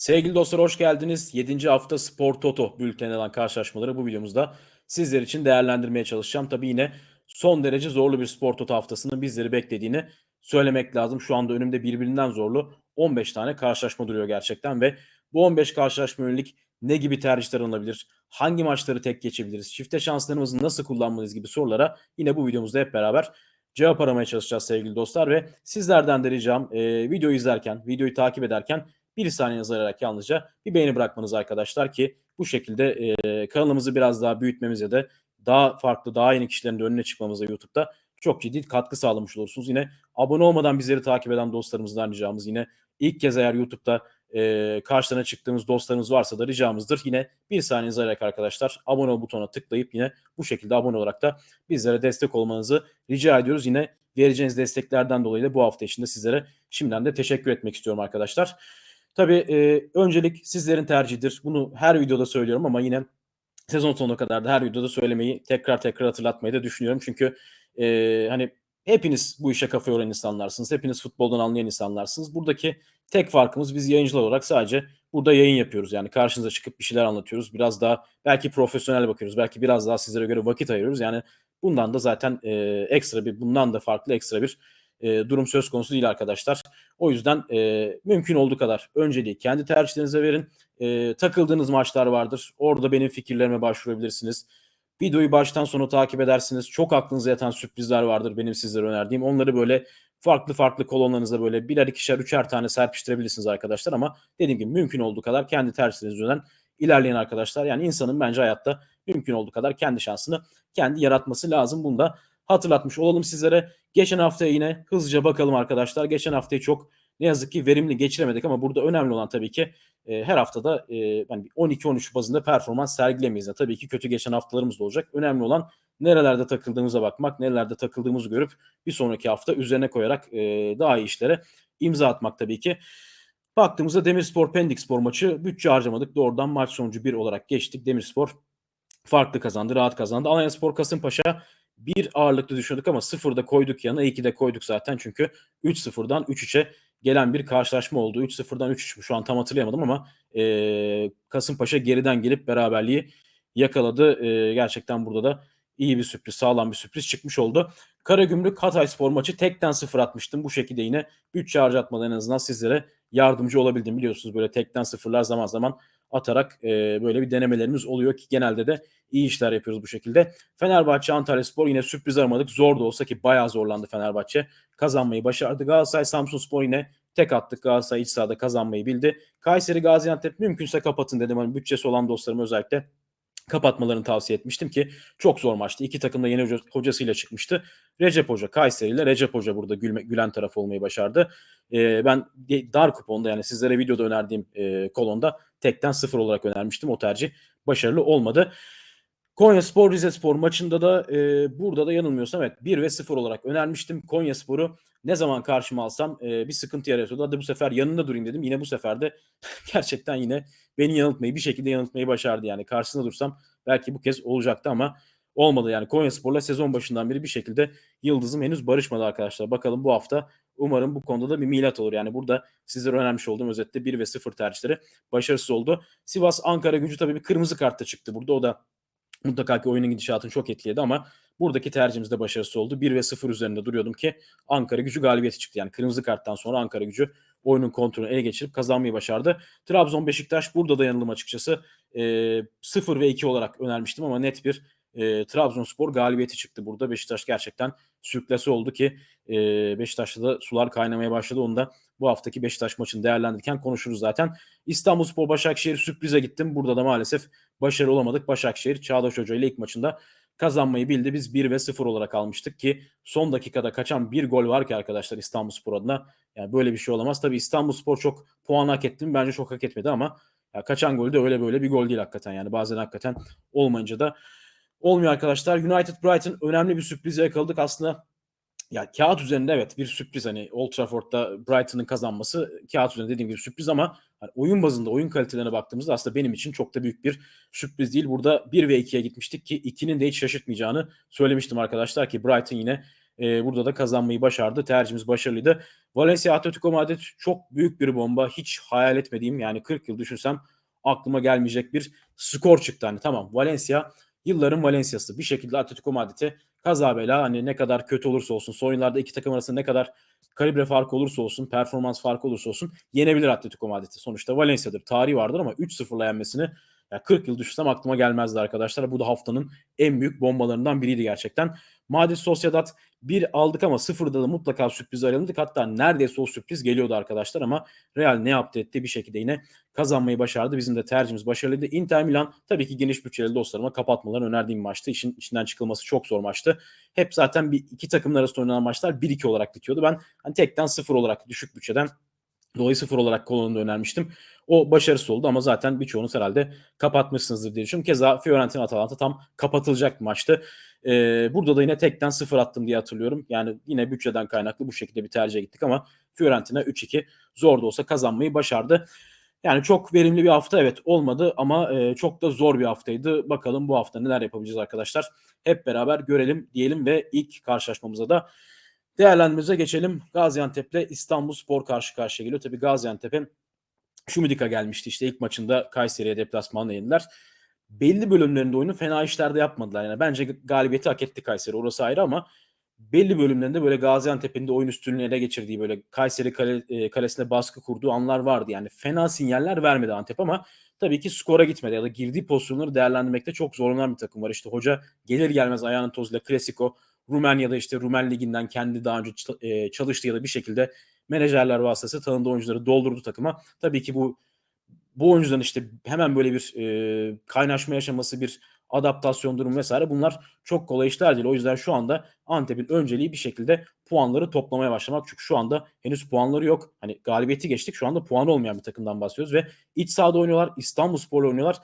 Sevgili dostlar hoş geldiniz. 7. hafta Spor Toto bülteninden karşılaşmaları bu videomuzda sizler için değerlendirmeye çalışacağım. Tabii yine son derece zorlu bir Spor Toto haftasının bizleri beklediğini söylemek lazım. Şu anda önümde birbirinden zorlu 15 tane karşılaşma duruyor gerçekten ve bu 15 karşılaşma yönelik ne gibi tercihler alınabilir? Hangi maçları tek geçebiliriz? Çifte şanslarımızı nasıl kullanmalıyız gibi sorulara yine bu videomuzda hep beraber cevap aramaya çalışacağız sevgili dostlar ve sizlerden de ricam e, videoyu izlerken, videoyu takip ederken bir saniyenizi ayırarak yalnızca bir beğeni bırakmanız arkadaşlar ki bu şekilde e, kanalımızı biraz daha büyütmemize de daha farklı, daha yeni kişilerin de önüne çıkmamıza YouTube'da çok ciddi katkı sağlamış olursunuz. Yine abone olmadan bizleri takip eden dostlarımızdan ricamız yine ilk kez eğer YouTube'da e, karşılarına çıktığımız dostlarımız varsa da ricamızdır. Yine bir saniyenizi ayırarak arkadaşlar abone ol butonuna tıklayıp yine bu şekilde abone olarak da bizlere destek olmanızı rica ediyoruz. Yine vereceğiniz desteklerden dolayı da bu hafta içinde sizlere şimdiden de teşekkür etmek istiyorum arkadaşlar. Tabii e, öncelik sizlerin tercihidir. Bunu her videoda söylüyorum ama yine sezon sonuna kadar da her videoda söylemeyi tekrar tekrar hatırlatmayı da düşünüyorum. Çünkü e, hani hepiniz bu işe kafa yoran insanlarsınız. Hepiniz futboldan anlayan insanlarsınız. Buradaki tek farkımız biz yayıncılar olarak sadece burada yayın yapıyoruz. Yani karşınıza çıkıp bir şeyler anlatıyoruz. Biraz daha belki profesyonel bakıyoruz. Belki biraz daha sizlere göre vakit ayırıyoruz. Yani bundan da zaten e, ekstra bir bundan da farklı ekstra bir e, durum söz konusu değil arkadaşlar. O yüzden e, mümkün olduğu kadar önceliği kendi tercihlerinize verin. E, takıldığınız maçlar vardır. Orada benim fikirlerime başvurabilirsiniz. Videoyu baştan sona takip edersiniz. Çok aklınıza yatan sürprizler vardır benim sizlere önerdiğim. Onları böyle farklı farklı kolonlarınıza böyle birer ikişer üçer tane serpiştirebilirsiniz arkadaşlar ama dediğim gibi mümkün olduğu kadar kendi tercihleriniz üzerinden ilerleyen arkadaşlar. Yani insanın bence hayatta mümkün olduğu kadar kendi şansını kendi yaratması lazım. Bunu da hatırlatmış olalım sizlere. Geçen haftaya yine hızlıca bakalım arkadaşlar. Geçen haftayı çok ne yazık ki verimli geçiremedik ama burada önemli olan tabii ki e, her haftada e, yani 12-13 bazında performans sergilemeyiz. Yani tabii ki kötü geçen haftalarımız da olacak. Önemli olan nerelerde takıldığımıza bakmak, nerelerde takıldığımızı görüp bir sonraki hafta üzerine koyarak e, daha iyi işlere imza atmak tabii ki. Baktığımızda Demirspor Pendik Spor maçı bütçe harcamadık. Doğrudan maç sonucu 1 olarak geçtik. Demirspor farklı kazandı, rahat kazandı. Alanya Spor Kasımpaşa bir ağırlıklı düşürdük ama sıfırda koyduk yanına. İyi ki de koyduk zaten çünkü 3-0'dan 3-3'e gelen bir karşılaşma oldu. 3-0'dan 3-3 şu an tam hatırlayamadım ama e, Kasımpaşa geriden gelip beraberliği yakaladı. E, gerçekten burada da iyi bir sürpriz, sağlam bir sürpriz çıkmış oldu. Karagümrük Hatay Spor maçı tekten sıfır atmıştım. Bu şekilde yine bütçe harcatmadan en azından sizlere yardımcı olabildim. Biliyorsunuz böyle tekten sıfırlar zaman zaman atarak e, böyle bir denemelerimiz oluyor ki genelde de iyi işler yapıyoruz bu şekilde. Fenerbahçe Antalya Spor yine sürpriz aramadık. Zor da olsa ki bayağı zorlandı Fenerbahçe. Kazanmayı başardı. Galatasaray Samsun Spor yine tek attık. Galatasaray iç sahada kazanmayı bildi. Kayseri Gaziantep mümkünse kapatın dedim. Hani bütçesi olan dostlarım özellikle kapatmalarını tavsiye etmiştim ki çok zor maçtı. İki takım da yeni hoca, hocasıyla çıkmıştı. Recep Hoca Kayseri ile Recep Hoca burada gülme, gülen taraf olmayı başardı. Ee, ben dar kuponda yani sizlere videoda önerdiğim e, kolonda tekten sıfır olarak önermiştim. O tercih başarılı olmadı. Konya Spor Rize Spor maçında da e, burada da yanılmıyorsam evet 1 ve 0 olarak önermiştim. Konya Spor'u ne zaman karşıma alsam e, bir sıkıntı yaratıyordu. Hadi bu sefer yanında durayım dedim. Yine bu sefer de gerçekten yine beni yanıltmayı bir şekilde yanıltmayı başardı. Yani karşısında dursam belki bu kez olacaktı ama olmadı. Yani Konya Spor'la sezon başından beri bir şekilde yıldızım henüz barışmadı arkadaşlar. Bakalım bu hafta umarım bu konuda da bir milat olur. Yani burada sizlere önermiş olduğum özette 1 ve 0 tercihleri başarısız oldu. Sivas Ankara gücü tabii bir kırmızı kartta çıktı burada. O da mutlaka ki oyunun gidişatını çok etkiledi ama buradaki tercihimiz de başarısız oldu. 1 ve 0 üzerinde duruyordum ki Ankara gücü galibiyeti çıktı. Yani kırmızı karttan sonra Ankara gücü oyunun kontrolünü ele geçirip kazanmayı başardı. Trabzon Beşiktaş burada da yanılım açıkçası. E, 0 ve 2 olarak önermiştim ama net bir e, Trabzonspor galibiyeti çıktı burada. Beşiktaş gerçekten sürklesi oldu ki e, Beşiktaş'ta da sular kaynamaya başladı. Onu da bu haftaki Beşiktaş maçını değerlendirirken konuşuruz zaten. İstanbulspor Başakşehir sürprize gittim. Burada da maalesef başarılı olamadık. Başakşehir Çağdaş Hoca ile ilk maçında kazanmayı bildi. Biz 1 ve 0 olarak almıştık ki son dakikada kaçan bir gol var ki arkadaşlar İstanbulspor adına. Yani böyle bir şey olamaz. Tabii İstanbulspor çok puan hak etti mi? Bence çok hak etmedi ama ya kaçan gol de öyle böyle bir gol değil hakikaten. Yani bazen hakikaten olmayınca da olmuyor arkadaşlar. United Brighton önemli bir sürprize yakaladık. Aslında ya kağıt üzerinde evet bir sürpriz hani Old Trafford'da Brighton'ın kazanması kağıt üzerinde dediğim gibi sürpriz ama hani oyun bazında oyun kalitelerine baktığımızda aslında benim için çok da büyük bir sürpriz değil. Burada 1 ve 2'ye gitmiştik ki 2'nin de hiç şaşırtmayacağını söylemiştim arkadaşlar ki Brighton yine Eee, burada da kazanmayı başardı. Tercihimiz başarılıydı. Valencia Atletico Madrid çok büyük bir bomba. Hiç hayal etmediğim yani 40 yıl düşünsem aklıma gelmeyecek bir skor çıktı. Hani tamam Valencia yılların Valencia'sı. Bir şekilde Atletico Madrid'e kaza bela hani ne kadar kötü olursa olsun son iki takım arasında ne kadar kalibre farkı olursa olsun performans farkı olursa olsun yenebilir Atletico Madrid'i. Sonuçta Valencia'dır. Tarihi vardır ama 3-0'la yenmesini ya 40 yıl düşünsem aklıma gelmezdi arkadaşlar. Bu da haftanın en büyük bombalarından biriydi gerçekten. Madrid Sociedad bir aldık ama sıfırda da mutlaka sürpriz ayrıldık. Hatta neredeyse o sürpriz geliyordu arkadaşlar ama Real ne yaptı etti bir şekilde yine kazanmayı başardı. Bizim de tercihimiz başarılıydı. Inter Milan tabii ki geniş bütçeli dostlarıma kapatmalarını önerdiğim maçtı. İşin içinden çıkılması çok zor maçtı. Hep zaten bir iki takımın arasında oynanan maçlar 1-2 olarak bitiyordu. Ben hani tekten sıfır olarak düşük bütçeden Dolayı sıfır olarak kolonunu önermiştim. O başarısı oldu ama zaten birçoğunuz herhalde kapatmışsınızdır diye düşünüyorum. Keza Fiorentina Atalanta tam kapatılacak maçtı. Ee, burada da yine tekten sıfır attım diye hatırlıyorum. Yani yine bütçeden kaynaklı bu şekilde bir tercih gittik ama Fiorentina 3-2 zor da olsa kazanmayı başardı. Yani çok verimli bir hafta evet olmadı ama e, çok da zor bir haftaydı. Bakalım bu hafta neler yapabileceğiz arkadaşlar. Hep beraber görelim diyelim ve ilk karşılaşmamıza da değerlendirmemize geçelim. Gaziantep'le İstanbul Spor karşı karşıya geliyor. Tabii Gaziantep'e Şumidika gelmişti işte ilk maçında Kayseri'ye deplasmanla yendiler. Belli bölümlerinde oyunu fena işlerde yapmadılar. Yani bence galibiyeti hak etti Kayseri. Orası ayrı ama belli bölümlerinde böyle Gaziantep'in de oyun üstünlüğünü ele geçirdiği böyle Kayseri kale, e, kalesine baskı kurduğu anlar vardı. Yani fena sinyaller vermedi Antep ama tabii ki skora gitmedi ya da girdiği pozisyonları değerlendirmekte çok zorlanan bir takım var. İşte hoca gelir gelmez ayağının tozuyla Klasiko Rumanya'da işte Rumen Ligi'nden kendi daha önce e, çalıştığı ya da bir şekilde menajerler vasıtası tanındığı oyuncuları doldurdu takıma. Tabii ki bu bu oyuncuların işte hemen böyle bir e, kaynaşma yaşaması, bir adaptasyon durumu vesaire bunlar çok kolay işler değil. O yüzden şu anda Antep'in önceliği bir şekilde puanları toplamaya başlamak. Çünkü şu anda henüz puanları yok. Hani galibiyeti geçtik. Şu anda puan olmayan bir takımdan bahsediyoruz ve iç sahada oynuyorlar. İstanbul Spor'la oynuyorlar.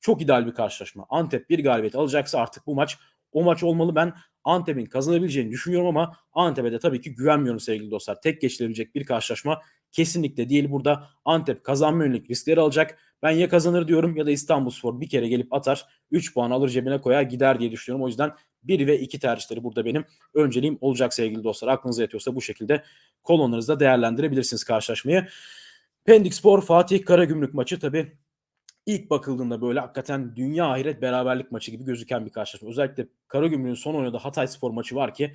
Çok ideal bir karşılaşma. Antep bir galibiyet alacaksa artık bu maç o maç olmalı. Ben Antep'in kazanabileceğini düşünüyorum ama Antep'e de tabii ki güvenmiyorum sevgili dostlar. Tek geçilebilecek bir karşılaşma kesinlikle değil. Burada Antep kazanma yönelik riskleri alacak. Ben ya kazanır diyorum ya da İstanbulspor bir kere gelip atar 3 puan alır cebine koyar gider diye düşünüyorum. O yüzden 1 ve 2 tercihleri burada benim önceliğim olacak sevgili dostlar. Aklınıza yatıyorsa bu şekilde kolonlarınızda değerlendirebilirsiniz karşılaşmayı. Pendik Spor Fatih Karagümrük maçı tabii ilk bakıldığında böyle hakikaten dünya ahiret beraberlik maçı gibi gözüken bir karşılaşma. Özellikle Karagümrük'ün son oynadığı Hatay Spor maçı var ki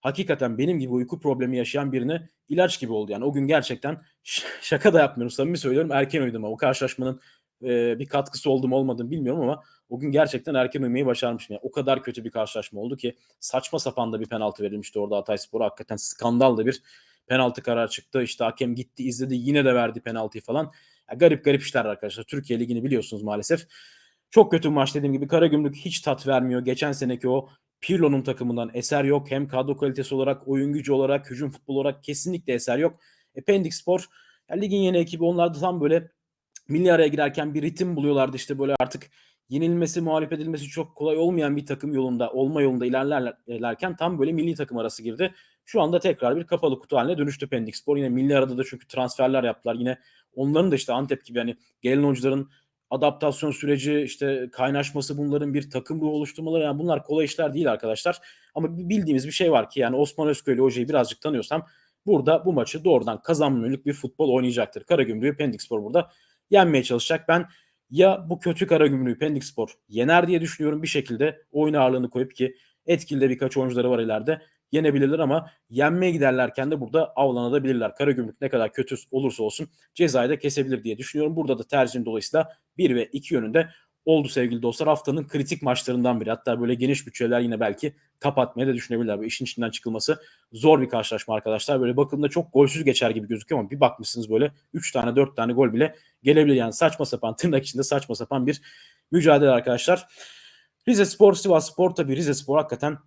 hakikaten benim gibi uyku problemi yaşayan birine ilaç gibi oldu. Yani o gün gerçekten şaka da yapmıyorum samimi söylüyorum erken uyudum ama o karşılaşmanın e, bir katkısı oldu mu olmadı mı bilmiyorum ama o gün gerçekten erken uyumayı başarmışım. Yani o kadar kötü bir karşılaşma oldu ki saçma sapan da bir penaltı verilmişti orada Hatay Spor'a. Hakikaten skandal da bir penaltı karar çıktı. İşte hakem gitti izledi yine de verdi penaltıyı falan. Ya garip garip işler arkadaşlar. Türkiye Ligi'ni biliyorsunuz maalesef. Çok kötü maç dediğim gibi Karagümrük hiç tat vermiyor. Geçen seneki o Pirlo'nun takımından eser yok. Hem kadro kalitesi olarak, oyun gücü olarak, hücum futbol olarak kesinlikle eser yok. E, Pendik Spor ya ligin yeni ekibi onlar da tam böyle milli araya girerken bir ritim buluyorlardı işte böyle artık yenilmesi, mağlup edilmesi çok kolay olmayan bir takım yolunda, olma yolunda ilerlerken tam böyle milli takım arası girdi. Şu anda tekrar bir kapalı kutu haline dönüştü Pendik Spor. Yine milli arada da çünkü transferler yaptılar. Yine onların da işte Antep gibi hani gelen oyuncuların adaptasyon süreci işte kaynaşması bunların bir takım ruhu oluşturmaları yani bunlar kolay işler değil arkadaşlar. Ama bildiğimiz bir şey var ki yani Osman Özköylü hocayı birazcık tanıyorsam burada bu maçı doğrudan kazanma bir futbol oynayacaktır. Karagümrük'ü Pendik Spor burada yenmeye çalışacak. Ben ya bu kötü Karagümrük'ü Pendik Spor yener diye düşünüyorum bir şekilde oyun ağırlığını koyup ki etkili de birkaç oyuncuları var ileride yenebilirler ama yenmeye giderlerken de burada avlanabilirler. Karagümrük ne kadar kötü olursa olsun cezayı da kesebilir diye düşünüyorum. Burada da tercihim dolayısıyla 1 ve 2 yönünde oldu sevgili dostlar. Haftanın kritik maçlarından biri. Hatta böyle geniş bütçeler yine belki kapatmaya da düşünebilirler. Bu işin içinden çıkılması zor bir karşılaşma arkadaşlar. Böyle bakımda çok golsüz geçer gibi gözüküyor ama bir bakmışsınız böyle 3 tane 4 tane gol bile gelebilir. Yani saçma sapan tırnak içinde saçma sapan bir mücadele arkadaşlar. Rize Spor, Sivas Spor tabii Rize Spor hakikaten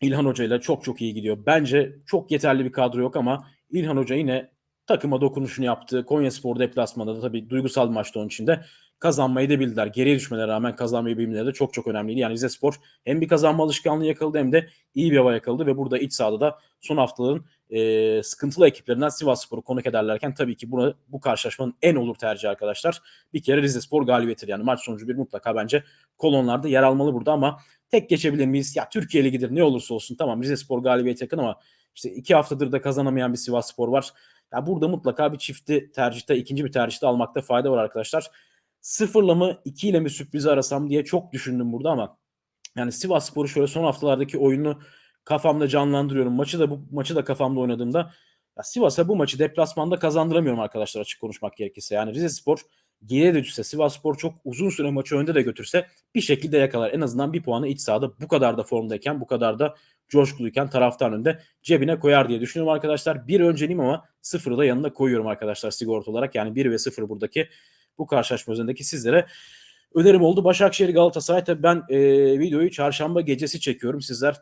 İlhan Hoca ile çok çok iyi gidiyor. Bence çok yeterli bir kadro yok ama İlhan Hoca yine takıma dokunuşunu yaptı. Konya Spor deplasmanda da tabii duygusal maçta onun için de kazanmayı da bildiler. Geriye düşmelerine rağmen kazanmayı bilmeleri de çok çok önemliydi. Yani Rizespor hem bir kazanma alışkanlığı yakaladı hem de iyi bir hava yakaladı ve burada iç sahada da son haftaların e, sıkıntılı ekiplerinden Sivas Spor'u konuk ederlerken tabii ki buna, bu karşılaşmanın en olur tercihi arkadaşlar. Bir kere Rizespor galibiyetidir. Yani maç sonucu bir mutlaka bence kolonlarda yer almalı burada ama tek geçebilir miyiz? Ya Türkiye Ligi'dir ne olursa olsun tamam Rizespor galibiyet yakın ama işte iki haftadır da kazanamayan bir Sivas Spor var. Ya burada mutlaka bir çifti tercihte, ikinci bir tercihte almakta fayda var arkadaşlar. Sıfırla mı, ikiyle mi sürprizi arasam diye çok düşündüm burada ama yani Sivas Spor'u şöyle son haftalardaki oyunu kafamda canlandırıyorum. Maçı da bu maçı da kafamda oynadığımda ya Sivas'a bu maçı deplasmanda kazandıramıyorum arkadaşlar açık konuşmak gerekirse. Yani Rize Spor geriye de düşse Sivas çok uzun süre maçı önde de götürse bir şekilde yakalar. En azından bir puanı iç sahada bu kadar da formdayken bu kadar da coşkuluyken taraftar önünde cebine koyar diye düşünüyorum arkadaşlar. Bir önceliğim ama sıfırı da yanında koyuyorum arkadaşlar sigorta olarak. Yani 1 ve 0 buradaki bu karşılaşma üzerindeki sizlere önerim oldu. Başakşehir Galatasaray tabii ben e, videoyu çarşamba gecesi çekiyorum. Sizler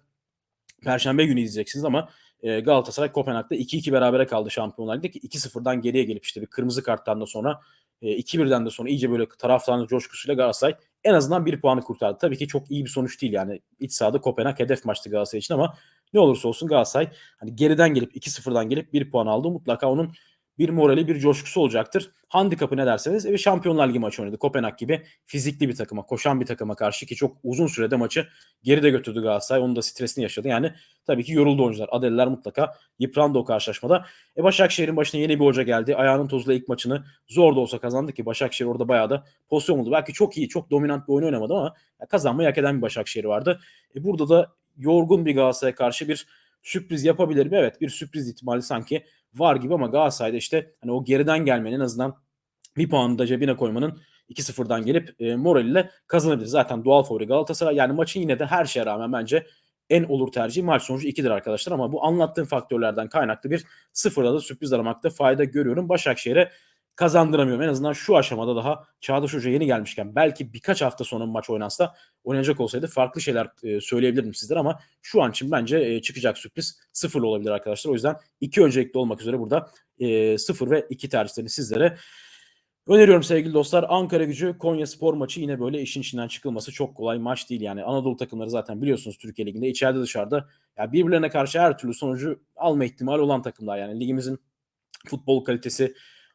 perşembe günü izleyeceksiniz ama e, Galatasaray Kopenhag'da 2-2 berabere kaldı Şampiyonlar Ligi'nde ki 2-0'dan geriye gelip işte bir kırmızı karttan da sonra e, 2-1'den de sonra iyice böyle taraftarın coşkusuyla Galatasaray en azından bir puanı kurtardı. Tabii ki çok iyi bir sonuç değil yani iç sahada Kopenhag hedef maçtı Galatasaray için ama ne olursa olsun Galatasaray hani geriden gelip 2-0'dan gelip bir puan aldı. Mutlaka onun bir morali, bir coşkusu olacaktır. Handikapı ne derseniz bir Şampiyonlar Ligi maçı oynadı. Kopenhag gibi fizikli bir takıma, koşan bir takıma karşı ki çok uzun sürede maçı geride götürdü Galatasaray. Onun da stresini yaşadı. Yani tabii ki yoruldu oyuncular. Adeliler mutlaka yıprandı o karşılaşmada. E Başakşehir'in başına yeni bir hoca geldi. Ayağının tozuyla ilk maçını zor da olsa kazandı ki Başakşehir orada bayağı da pozisyon buldu. Belki çok iyi, çok dominant bir oyun oynamadı ama kazanmayı hak eden bir Başakşehir vardı. E burada da yorgun bir Galatasaray'a karşı bir sürpriz yapabilir mi? Evet bir sürpriz ihtimali sanki var gibi ama Galatasaray'da işte hani o geriden gelmenin en azından bir puanı da cebine koymanın 2-0'dan gelip e, moraliyle kazanabilir. Zaten doğal favori Galatasaray. Yani maçın yine de her şeye rağmen bence en olur tercih maç sonucu 2'dir arkadaşlar ama bu anlattığım faktörlerden kaynaklı bir sıfırda da sürpriz aramakta fayda görüyorum. Başakşehir'e kazandıramıyorum. En azından şu aşamada daha Çağdaş Hoca yeni gelmişken belki birkaç hafta sonra maç oynansa oynayacak olsaydı farklı şeyler e, söyleyebilirdim sizlere ama şu an için bence e, çıkacak sürpriz sıfırlı olabilir arkadaşlar. O yüzden iki öncelikli olmak üzere burada e, sıfır ve iki tercihlerini sizlere öneriyorum sevgili dostlar. Ankara gücü Konya spor maçı yine böyle işin içinden çıkılması çok kolay maç değil yani. Anadolu takımları zaten biliyorsunuz Türkiye Ligi'nde içeride dışarıda ya birbirlerine karşı her türlü sonucu alma ihtimali olan takımlar yani ligimizin futbol kalitesi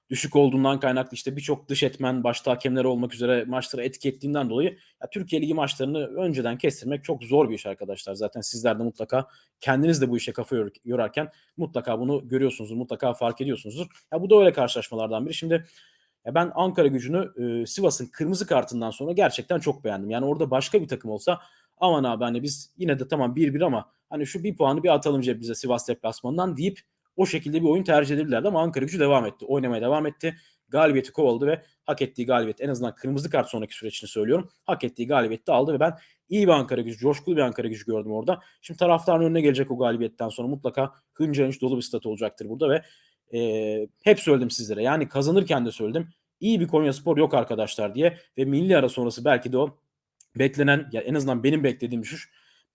düşük olduğundan kaynaklı işte birçok dış etmen başta hakemler olmak üzere maçlara etki ettiğinden dolayı ya Türkiye Ligi maçlarını önceden kestirmek çok zor bir iş arkadaşlar. Zaten sizler de mutlaka kendiniz de bu işe kafa yorarken mutlaka bunu görüyorsunuzdur. Mutlaka fark ediyorsunuzdur. Ya bu da öyle karşılaşmalardan biri. Şimdi ya ben Ankara gücünü e, Sivas'ın kırmızı kartından sonra gerçekten çok beğendim. Yani orada başka bir takım olsa aman abi hani biz yine de tamam 1-1 ama hani şu bir puanı bir atalım cebimize Sivas deplasmanından deyip o şekilde bir oyun tercih edebilirlerdi ama Ankara gücü devam etti. Oynamaya devam etti. Galibiyeti kovaladı ve hak ettiği galibiyet en azından kırmızı kart sonraki süreçini söylüyorum. Hak ettiği galibiyeti aldı ve ben iyi bir Ankara gücü, coşkulu bir Ankara gücü gördüm orada. Şimdi taraftarın önüne gelecek o galibiyetten sonra mutlaka hınca dolu bir stat olacaktır burada ve e, hep söyledim sizlere. Yani kazanırken de söyledim. İyi bir Konya Spor yok arkadaşlar diye ve milli ara sonrası belki de o beklenen ya en azından benim beklediğim düşüş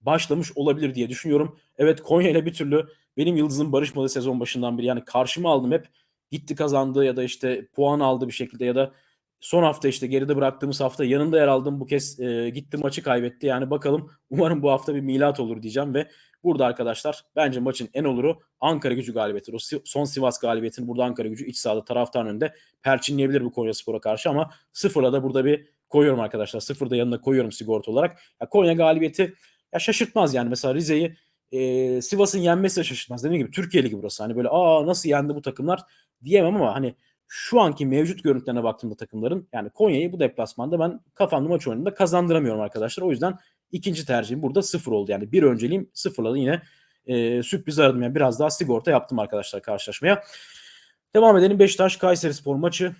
başlamış olabilir diye düşünüyorum. Evet Konya ile bir türlü benim yıldızım barışmadı sezon başından beri. Yani karşıma aldım hep gitti kazandı ya da işte puan aldı bir şekilde ya da son hafta işte geride bıraktığımız hafta yanında yer aldım. Bu kez e, gitti maçı kaybetti. Yani bakalım umarım bu hafta bir milat olur diyeceğim ve burada arkadaşlar bence maçın en oluru Ankara gücü galibiyeti. O son Sivas galibiyetini burada Ankara gücü iç sahada taraftarın önünde perçinleyebilir bu Konya Spor'a karşı ama sıfırla da burada bir koyuyorum arkadaşlar. Sıfırda yanına koyuyorum sigorta olarak. Ya Konya galibiyeti ya şaşırtmaz yani mesela Rize'yi e, Sivas'ın yenmesi de şaşırtmaz. Dediğim gibi Türkiye Ligi burası. Hani böyle aa nasıl yendi bu takımlar diyemem ama hani şu anki mevcut görüntülerine baktığımda takımların yani Konya'yı bu deplasmanda ben kafamda maç oyununda kazandıramıyorum arkadaşlar. O yüzden ikinci tercihim burada sıfır oldu. Yani bir önceliğim sıfırladı yine e, sürpriz aradım. Yani biraz daha sigorta yaptım arkadaşlar karşılaşmaya. Devam edelim Beşiktaş Kayseri Spor maçı.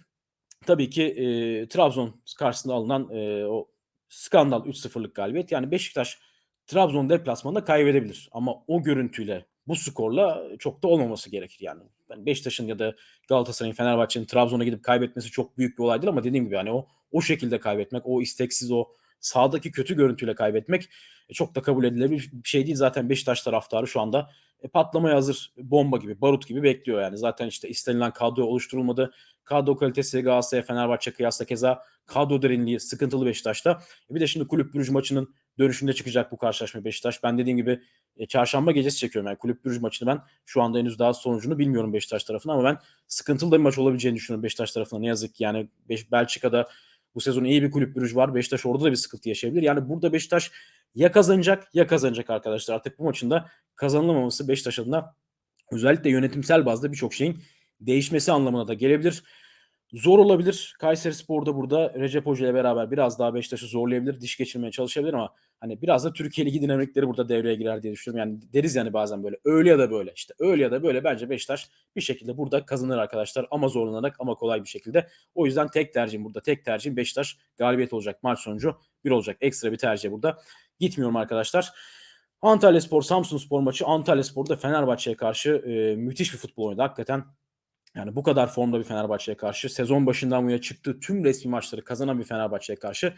Tabii ki e, Trabzon karşısında alınan e, o skandal 3-0'lık galibiyet. Yani Beşiktaş Trabzon deplasmanda kaybedebilir. Ama o görüntüyle bu skorla çok da olmaması gerekir yani. yani Beşiktaş'ın ya da Galatasaray'ın Fenerbahçe'nin Trabzon'a gidip kaybetmesi çok büyük bir olaydır ama dediğim gibi yani o o şekilde kaybetmek, o isteksiz o sağdaki kötü görüntüyle kaybetmek e, çok da kabul edilebilir bir şey değil. Zaten Beşiktaş taraftarı şu anda e, patlamaya hazır bomba gibi, barut gibi bekliyor yani. Zaten işte istenilen kadro oluşturulmadı. Kadro kalitesi Galatasaray, Fenerbahçe kıyasla keza kadro derinliği sıkıntılı Beşiktaş'ta. E bir de şimdi Kulüp Brüj maçının dönüşünde çıkacak bu karşılaşma Beşiktaş. Ben dediğim gibi e, çarşamba gecesi çekiyorum. Yani Kulüp Brüj maçını ben şu anda henüz daha sonucunu bilmiyorum Beşiktaş tarafına ama ben sıkıntılı da bir maç olabileceğini düşünüyorum Beşiktaş tarafına. Ne yazık ki yani Beş, Belçika'da Bu sezon iyi bir kulüp Brüj var. Beşiktaş orada da bir sıkıntı yaşayabilir. Yani burada Beşiktaş ya kazanacak ya kazanacak arkadaşlar. Artık bu maçın da kazanılamaması Beşiktaş adına özellikle yönetimsel bazda birçok şeyin değişmesi anlamına da gelebilir. Zor olabilir. Kayseri Spor'da burada Recep Hoca ile beraber biraz daha Beşiktaş'ı zorlayabilir, diş geçirmeye çalışabilir ama hani biraz da Türkiye Ligi dinamikleri burada devreye girer diye düşünüyorum. Yani deriz yani bazen böyle öyle ya da böyle işte öyle ya da böyle bence Beşiktaş bir şekilde burada kazanır arkadaşlar ama zorlanarak ama kolay bir şekilde. O yüzden tek tercihim burada tek tercihim Beşiktaş galibiyet olacak maç sonucu bir olacak. Ekstra bir tercih burada. Gitmiyorum arkadaşlar. Antalya Spor, Samsun Spor maçı Antalya Spor'da Fenerbahçe'ye karşı e, müthiş bir futbol oynadı. Hakikaten yani bu kadar formda bir Fenerbahçe'ye karşı sezon başından bu yana çıktığı tüm resmi maçları kazanan bir Fenerbahçe'ye karşı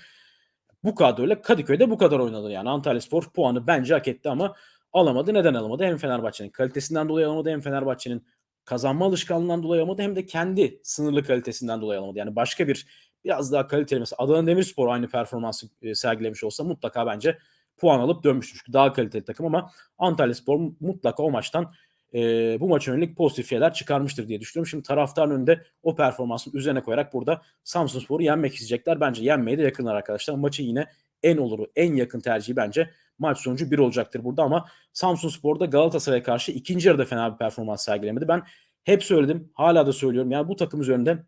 bu kadroyla Kadıköy'de bu kadar oynadı. Yani Antalya Spor puanı bence hak etti ama alamadı. Neden alamadı? Hem Fenerbahçe'nin kalitesinden dolayı alamadı hem Fenerbahçe'nin kazanma alışkanlığından dolayı alamadı hem de kendi sınırlı kalitesinden dolayı alamadı. Yani başka bir biraz daha kaliteli mesela Adana Demirspor aynı performansı e, sergilemiş olsa mutlaka bence puan alıp dönmüştür. Çünkü daha kaliteli takım ama Antalya Spor mutlaka o maçtan e, bu maça yönelik pozitif şeyler çıkarmıştır diye düşünüyorum. Şimdi taraftarın önünde o performansın üzerine koyarak burada Samsun Spor'u yenmek isteyecekler. Bence yenmeye de yakınlar arkadaşlar. Maçı yine en oluru, en yakın tercihi bence maç sonucu bir olacaktır burada ama Samsun Spor'da Galatasaray'a karşı ikinci yarıda fena bir performans sergilemedi. Ben hep söyledim, hala da söylüyorum. Yani bu takım üzerinde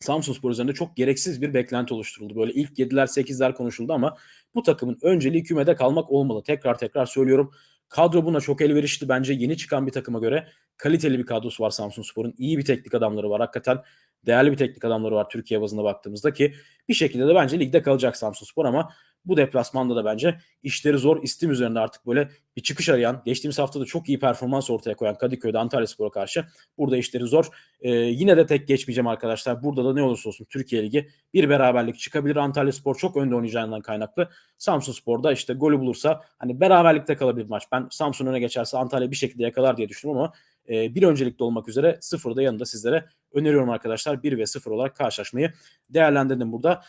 Samsun Spor üzerinde çok gereksiz bir beklenti oluşturuldu. Böyle ilk 7'ler 8'ler konuşuldu ama bu takımın önceliği kümede kalmak olmalı. Tekrar tekrar söylüyorum. Kadro buna çok elverişli. Bence yeni çıkan bir takıma göre kaliteli bir kadrosu var Samsun Spor'un. İyi bir teknik adamları var. Hakikaten değerli bir teknik adamları var Türkiye bazında baktığımızda ki bir şekilde de bence ligde kalacak Samsun Spor ama bu deplasmanda da bence işleri zor. istim üzerinde artık böyle bir çıkış arayan, geçtiğimiz hafta da çok iyi performans ortaya koyan Kadıköy'de Antalya Spor'a karşı burada işleri zor. Ee, yine de tek geçmeyeceğim arkadaşlar. Burada da ne olursa olsun Türkiye Ligi bir beraberlik çıkabilir. Antalya Spor çok önde oynayacağından kaynaklı. Samsun Spor'da işte golü bulursa hani beraberlikte kalabilir maç. Ben Samsun öne geçerse Antalya bir şekilde yakalar diye düşünüyorum ama e, bir öncelikli olmak üzere sıfırda yanında sizlere öneriyorum arkadaşlar. 1 ve 0 olarak karşılaşmayı değerlendirdim burada.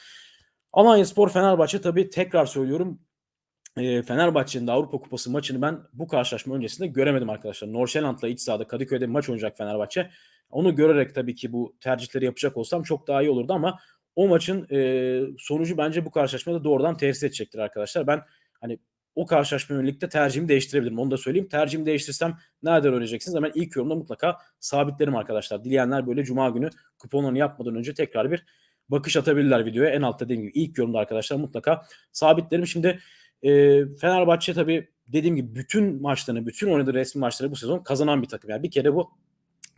Alanya Spor Fenerbahçe tabii tekrar söylüyorum e, Fenerbahçe'nin de Avrupa Kupası maçını ben bu karşılaşma öncesinde göremedim arkadaşlar. Norşelant'la iç sahada Kadıköy'de maç oynayacak Fenerbahçe. Onu görerek tabii ki bu tercihleri yapacak olsam çok daha iyi olurdu ama o maçın e, sonucu bence bu karşılaşmada doğrudan tesis edecektir arkadaşlar. Ben hani o karşılaşma yönelikte tercihimi değiştirebilirim. Onu da söyleyeyim. Tercihimi değiştirsem nereden öğreneceksiniz? Hemen ilk yorumda mutlaka sabitlerim arkadaşlar. Dileyenler böyle cuma günü kuponlarını yapmadan önce tekrar bir bakış atabilirler videoya. En altta dediğim gibi ilk yorumda arkadaşlar mutlaka sabitlerim. Şimdi e, Fenerbahçe tabii dediğim gibi bütün maçlarını, bütün oynadığı resmi maçları bu sezon kazanan bir takım. Yani bir kere bu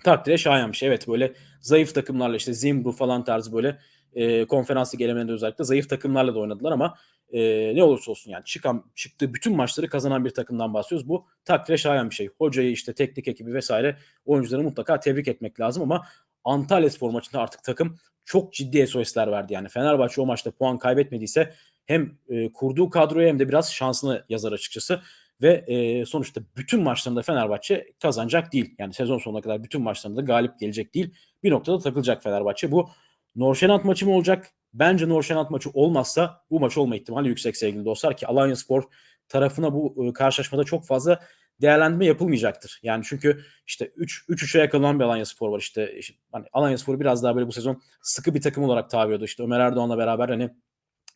takdire şayan bir şey. Evet böyle zayıf takımlarla işte Zimbru falan tarzı böyle e, konferans lig elemanında özellikle zayıf takımlarla da oynadılar ama e, ne olursa olsun yani çıkan çıktığı bütün maçları kazanan bir takımdan bahsediyoruz. Bu takdire şayan bir şey. Hocayı işte teknik ekibi vesaire oyuncuları mutlaka tebrik etmek lazım ama Antalya Spor maçında artık takım çok ciddi SOS'ler verdi. Yani Fenerbahçe o maçta puan kaybetmediyse hem e, kurduğu kadroya hem de biraz şansını yazar açıkçası. Ve e, sonuçta bütün maçlarında Fenerbahçe kazanacak değil. Yani sezon sonuna kadar bütün maçlarında galip gelecek değil. Bir noktada takılacak Fenerbahçe. Bu Norşenat maçı mı olacak? Bence Norşenat maçı olmazsa bu maç olma ihtimali yüksek sevgili dostlar ki Alanya Spor tarafına bu e, karşılaşmada çok fazla değerlendirme yapılmayacaktır. Yani çünkü işte 3 3 3'e yakalanan bir Alanya Spor var işte. işte hani Alanya Spor biraz daha böyle bu sezon sıkı bir takım olarak tabi ediyordu. İşte Ömer Erdoğan'la beraber hani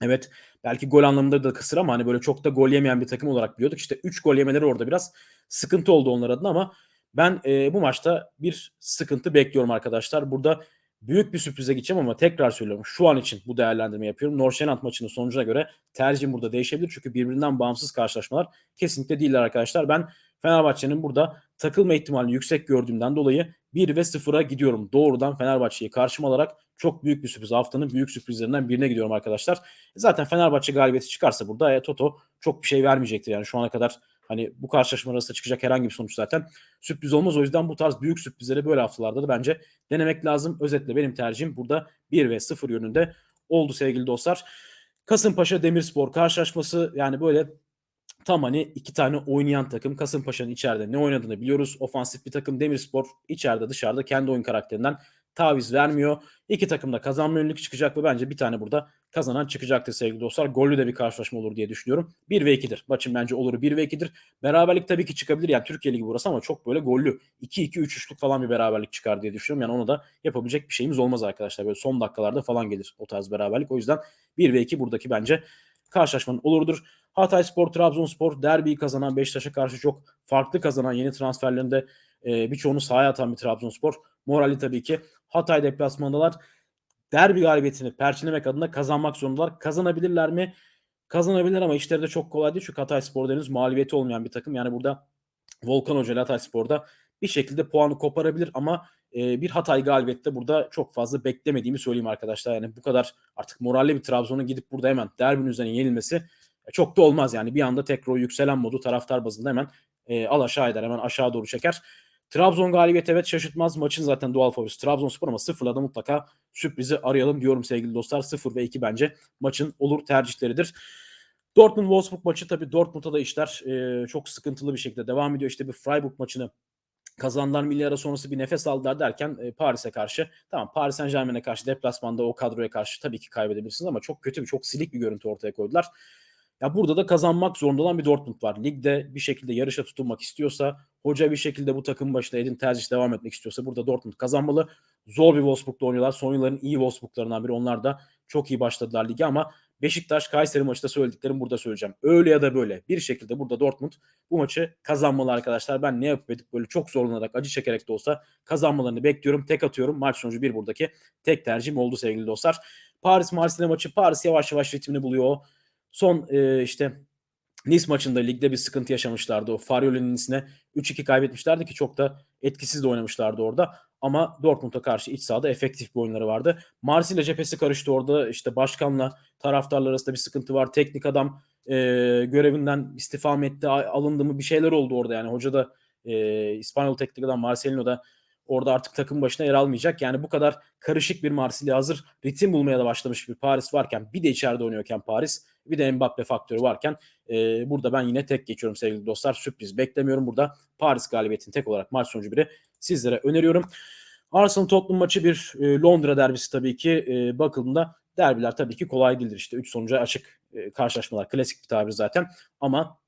evet belki gol anlamında da kısır ama hani böyle çok da gol yemeyen bir takım olarak biliyorduk. İşte 3 gol yemeleri orada biraz sıkıntı oldu onlar adına ama ben e, bu maçta bir sıkıntı bekliyorum arkadaşlar. Burada büyük bir sürprize gideceğim ama tekrar söylüyorum. Şu an için bu değerlendirme yapıyorum. Norşenant maçının sonucuna göre tercihim burada değişebilir. Çünkü birbirinden bağımsız karşılaşmalar kesinlikle değiller arkadaşlar. Ben Fenerbahçe'nin burada takılma ihtimalini yüksek gördüğümden dolayı 1 ve 0'a gidiyorum. Doğrudan Fenerbahçe'yi karşıma alarak çok büyük bir sürpriz. Haftanın büyük sürprizlerinden birine gidiyorum arkadaşlar. Zaten Fenerbahçe galibiyeti çıkarsa burada e, Toto çok bir şey vermeyecektir. Yani şu ana kadar hani bu karşılaşma arasında çıkacak herhangi bir sonuç zaten sürpriz olmaz. O yüzden bu tarz büyük sürprizleri böyle haftalarda da bence denemek lazım. Özetle benim tercihim burada 1 ve 0 yönünde oldu sevgili dostlar. Kasımpaşa Demirspor karşılaşması yani böyle tam hani iki tane oynayan takım. Kasımpaşa'nın içeride ne oynadığını biliyoruz. Ofansif bir takım Demirspor içeride dışarıda kendi oyun karakterinden taviz vermiyor. İki takım da kazanma yönelik çıkacak ve bence bir tane burada kazanan çıkacaktır sevgili dostlar. Gollü de bir karşılaşma olur diye düşünüyorum. 1 ve 2'dir. Maçın bence oluru 1 ve 2'dir. Beraberlik tabii ki çıkabilir. Yani Türkiye Ligi burası ama çok böyle gollü. 2-2-3-3'lük falan bir beraberlik çıkar diye düşünüyorum. Yani onu da yapabilecek bir şeyimiz olmaz arkadaşlar. Böyle son dakikalarda falan gelir o tarz beraberlik. O yüzden 1 ve 2 buradaki bence karşılaşmanın olurdur. Hatay Spor, Trabzonspor derbiyi kazanan Beşiktaş'a karşı çok farklı kazanan yeni transferlerinde e, birçoğunu sahaya atan bir Trabzonspor. Morali tabii ki Hatay deplasmandalar. Derbi galibiyetini perçinlemek adına kazanmak zorundalar. Kazanabilirler mi? Kazanabilir ama işleri de çok kolay değil. Çünkü Hatay Spor henüz mağlubiyeti olmayan bir takım. Yani burada Volkan Hoca Hatay Spor'da bir şekilde puanı koparabilir ama e, bir Hatay galibiyette burada çok fazla beklemediğimi söyleyeyim arkadaşlar. Yani bu kadar artık moralli bir Trabzon'un gidip burada hemen derbinin üzerine yenilmesi çok da olmaz yani. Bir anda tekrar o yükselen modu taraftar bazında hemen e, al aşağı eder. Hemen aşağı doğru çeker. Trabzon galibiyeti evet şaşırtmaz. Maçın zaten doğal favorisi Trabzonspor ama sıfırla da mutlaka sürprizi arayalım diyorum sevgili dostlar. 0 ve 2 bence maçın olur tercihleridir. Dortmund Wolfsburg maçı tabii Dortmund'a da işler e, çok sıkıntılı bir şekilde devam ediyor. İşte bir Freiburg maçını kazandılar milli ara sonrası bir nefes aldılar derken e, Paris'e karşı tamam Paris Saint Germain'e karşı deplasmanda o kadroya karşı tabii ki kaybedebilirsiniz ama çok kötü bir çok silik bir görüntü ortaya koydular. Ya burada da kazanmak zorunda olan bir Dortmund var. Ligde bir şekilde yarışa tutunmak istiyorsa, hoca bir şekilde bu takım başında Edin Terzic devam etmek istiyorsa burada Dortmund kazanmalı. Zor bir Wolfsburg'da oynuyorlar. Son yılların iyi Wolfsburg'larından biri. Onlar da çok iyi başladılar ligi ama Beşiktaş Kayseri maçında söylediklerimi burada söyleyeceğim. Öyle ya da böyle bir şekilde burada Dortmund bu maçı kazanmalı arkadaşlar. Ben ne yapıp edip böyle çok zorlanarak acı çekerek de olsa kazanmalarını bekliyorum. Tek atıyorum. Maç sonucu bir buradaki tek tercihim oldu sevgili dostlar. Paris Marsilya maçı Paris yavaş yavaş ritmini buluyor. Son e, işte Nice maçında ligde bir sıkıntı yaşamışlardı. O Farioli'nin Nice'ine 3-2 kaybetmişlerdi ki çok da etkisiz de oynamışlardı orada. Ama Dortmund'a karşı iç sahada efektif bir oyunları vardı. Marsilya cephesi karıştı orada. İşte başkanla taraftarlar arasında bir sıkıntı var. Teknik adam e, görevinden istifa etti, alındı mı bir şeyler oldu orada. Yani hoca da e, İspanyol teknik adam Marcelino da orada artık takım başına yer almayacak. Yani bu kadar karışık bir Marsilya hazır ritim bulmaya da başlamış bir Paris varken bir de içeride oynuyorken Paris bir de Mbappe faktörü varken e, burada ben yine tek geçiyorum sevgili dostlar. Sürpriz beklemiyorum burada. Paris galibiyetini tek olarak maç sonucu biri sizlere öneriyorum. Arsenal Tottenham maçı bir e, Londra derbisi tabii ki e, bakıldığında derbiler tabii ki kolay değildir. İşte 3 sonuca açık e, karşılaşmalar klasik bir tabir zaten ama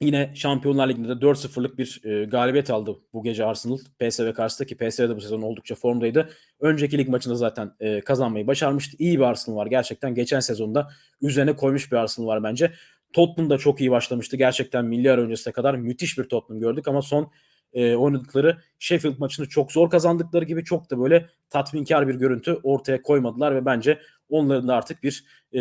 Yine Şampiyonlar Ligi'nde de 4-0'lık bir e, galibiyet aldı bu gece Arsenal. PSV karşısında ki PSV de bu sezon oldukça formdaydı. Önceki lig maçında zaten e, kazanmayı başarmıştı. İyi bir Arsenal var gerçekten. Geçen sezonda üzerine koymuş bir Arsenal var bence. Tottenham da çok iyi başlamıştı. Gerçekten milyar öncesine kadar müthiş bir Tottenham gördük ama son e, oynadıkları Sheffield maçını çok zor kazandıkları gibi çok da böyle tatminkar bir görüntü ortaya koymadılar ve bence onların da artık bir e,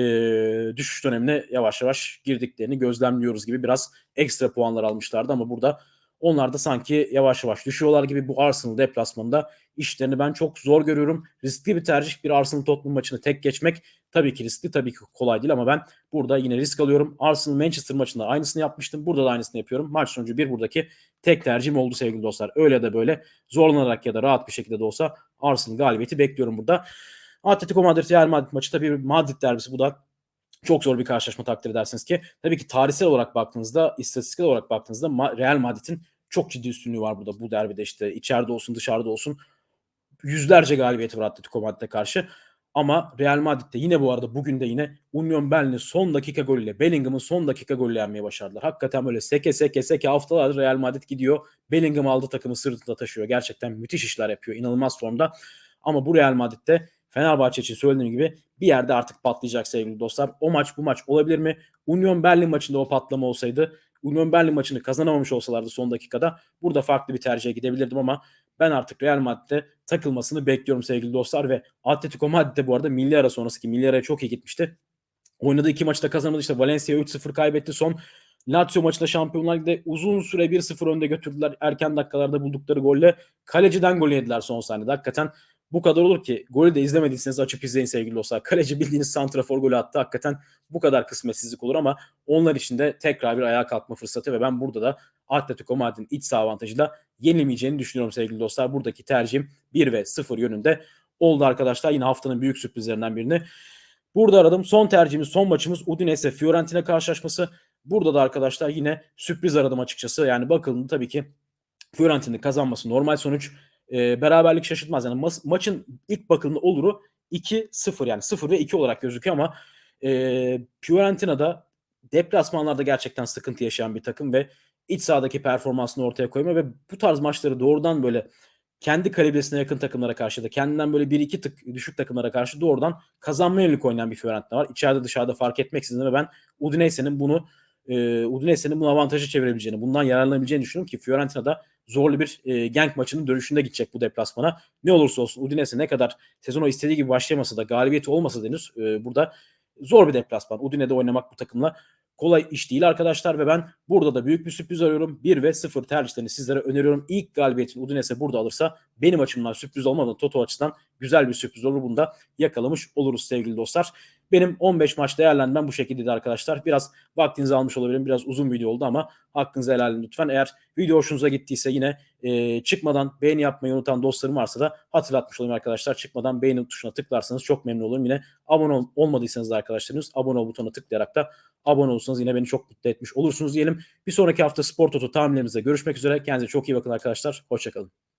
düşüş dönemine yavaş yavaş girdiklerini gözlemliyoruz gibi biraz ekstra puanlar almışlardı ama burada onlar da sanki yavaş yavaş düşüyorlar gibi bu Arsenal deplasmanında işlerini ben çok zor görüyorum. Riskli bir tercih bir Arsenal Tottenham maçını tek geçmek tabii ki riskli tabii ki kolay değil ama ben burada yine risk alıyorum. Arsenal Manchester maçında aynısını yapmıştım. Burada da aynısını yapıyorum. Maç sonucu bir buradaki tek tercihim oldu sevgili dostlar. Öyle de böyle zorlanarak ya da rahat bir şekilde de olsa Arsenal galibiyeti bekliyorum burada. Atletico Madrid Real Madrid maçı tabii Madrid derbisi bu da çok zor bir karşılaşma takdir edersiniz ki. Tabii ki tarihsel olarak baktığınızda, istatistiksel olarak baktığınızda Real Madrid'in çok ciddi üstünlüğü var burada bu derbide işte içeride olsun dışarıda olsun yüzlerce galibiyeti var Atletico Madrid'e karşı. Ama Real Madrid'de yine bu arada bugün de yine Union Berlin'i son dakika golüyle Bellingham'ın son dakika golüyle yenmeyi başardılar. Hakikaten böyle seke seke seke haftalardır Real Madrid gidiyor. Bellingham aldı takımı sırtında taşıyor. Gerçekten müthiş işler yapıyor. İnanılmaz formda. Ama bu Real Madrid'de Fenerbahçe için söylediğim gibi bir yerde artık patlayacak sevgili dostlar. O maç bu maç olabilir mi? Union Berlin maçında o patlama olsaydı Union Berlin maçını kazanamamış olsalardı son dakikada burada farklı bir tercihe gidebilirdim ama ben artık Real Madrid'de takılmasını bekliyorum sevgili dostlar ve Atletico Madrid'de bu arada milli ara sonrası ki milli araya çok iyi gitmişti. Oynadığı iki maçta kazanamadı işte Valencia 3-0 kaybetti son Lazio maçında Şampiyonlar Ligi'de uzun süre 1-0 önde götürdüler. Erken dakikalarda buldukları golle kaleciden gol yediler son saniyede. Hakikaten bu kadar olur ki golü de izlemediyseniz açıp izleyin sevgili dostlar. Kaleci bildiğiniz santrafor golü attı. Hakikaten bu kadar kısmetsizlik olur ama onlar için de tekrar bir ayağa kalkma fırsatı ve ben burada da Atletico Madrid'in iç saha avantajıyla yenilmeyeceğini düşünüyorum sevgili dostlar. Buradaki tercihim 1 ve 0 yönünde oldu arkadaşlar. Yine haftanın büyük sürprizlerinden birini. Burada aradım. Son tercihimiz, son maçımız Udinese Fiorentina karşılaşması. Burada da arkadaşlar yine sürpriz aradım açıkçası. Yani bakıldığında tabii ki Fiorentina'nın kazanması normal sonuç. E, beraberlik şaşırtmaz. Yani mas- maçın ilk bakımında oluru 2-0 yani 0 ve 2 olarak gözüküyor ama e, Fiorentina'da deplasmanlarda gerçekten sıkıntı yaşayan bir takım ve iç sahadaki performansını ortaya koyma ve bu tarz maçları doğrudan böyle kendi kalibresine yakın takımlara karşı da kendinden böyle bir iki tık düşük takımlara karşı doğrudan kazanmaya yönelik oynayan bir Fiorentina var. İçeride dışarıda fark etmeksizin ve ben Udinese'nin bunu e, Udinese'nin bunu avantajı çevirebileceğini, bundan yararlanabileceğini düşünüyorum ki Fiorentina'da zorlu bir e, Genk maçının dönüşünde gidecek bu deplasmana. Ne olursa olsun Udinese ne kadar sezona istediği gibi başlayamasa da galibiyeti olmasa henüz e, burada zor bir deplasman. Udine'de oynamak bu takımla kolay iş değil arkadaşlar ve ben burada da büyük bir sürpriz arıyorum. 1 ve 0 tercihlerini sizlere öneriyorum. İlk galibiyetini Udinese burada alırsa benim açımdan sürpriz olmadan Toto açısından güzel bir sürpriz olur. Bunu da yakalamış oluruz sevgili dostlar. Benim 15 maç değerlendirmem bu şekildeydi arkadaşlar. Biraz vaktinizi almış olabilirim. Biraz uzun video oldu ama hakkınızı helal edin lütfen. Eğer video hoşunuza gittiyse yine e, çıkmadan beğeni yapmayı unutan dostlarım varsa da hatırlatmış olayım arkadaşlar. Çıkmadan beğeni tuşuna tıklarsanız çok memnun olurum. Yine abone ol, olmadıysanız da arkadaşlarınız abone ol butonuna tıklayarak da abone olursanız yine beni çok mutlu etmiş olursunuz diyelim. Bir sonraki hafta Spor Toto tahminlerimizde görüşmek üzere. Kendinize çok iyi bakın arkadaşlar. Hoşçakalın.